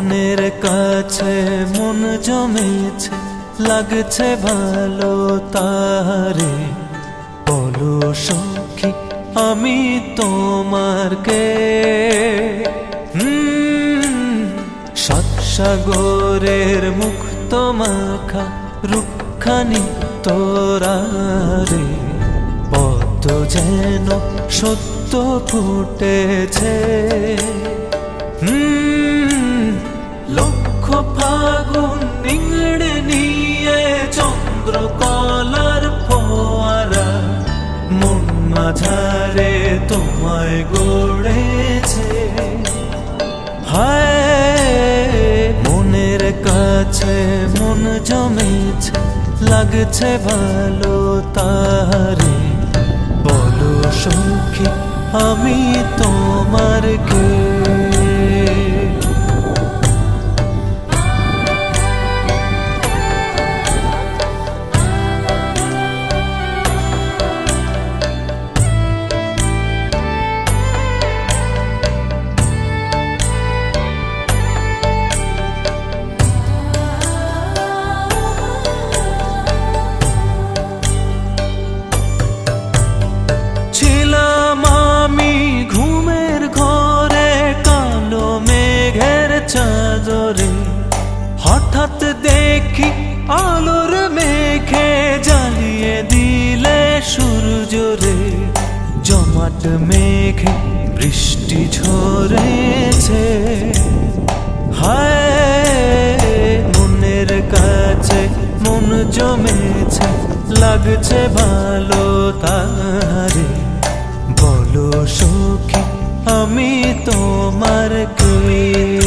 মনের কাছে মন জমেছে লাগছে ভালো তারে বলো সখী আমি তোমার কে? সাগরের মুক্ত মাখা রুখানি তোরারে পদ্ম যেন সত্য ফুটেছে। হুম, ফাগুন নিংড়ে নিয়ে চন্দ্র কলার ফোয়ারা। মন মাঝারে তোমায় গড়েছে। হায়, মনের কাছে মন জমেছে, লাগছে ভালো তারে বলো সখী, আমি তোমার কে? হঠাৎ দেখি আলোর মেঘে জ্বালিয়ে দিলে সূর্য রে। জমাট মেঘে বৃষ্টি ঝরেছে। কাছে জমেছে, লাগছে ভালো তারে বলো সখী, আমি তোমার কে?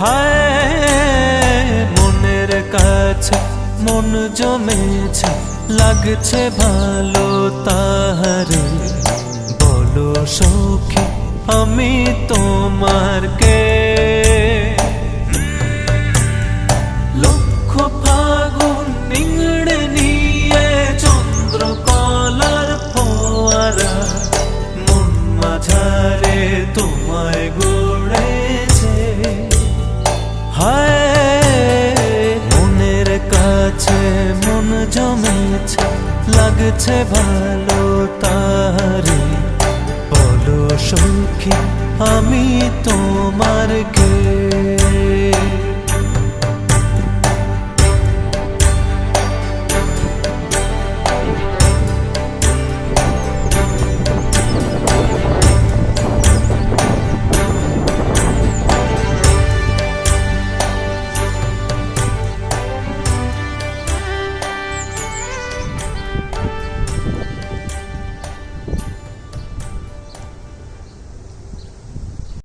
হায় মনের কাছে মন জমেছে লাগছে ভালো তাহারে। বলো সখী আমি তোমার কে? মন মাঝারে তোমায় গড়েছে। হায়, মনের কাছে মন জমেছে, লাগছে ভালো তারে। বলো সখী, আমি তোমার কে?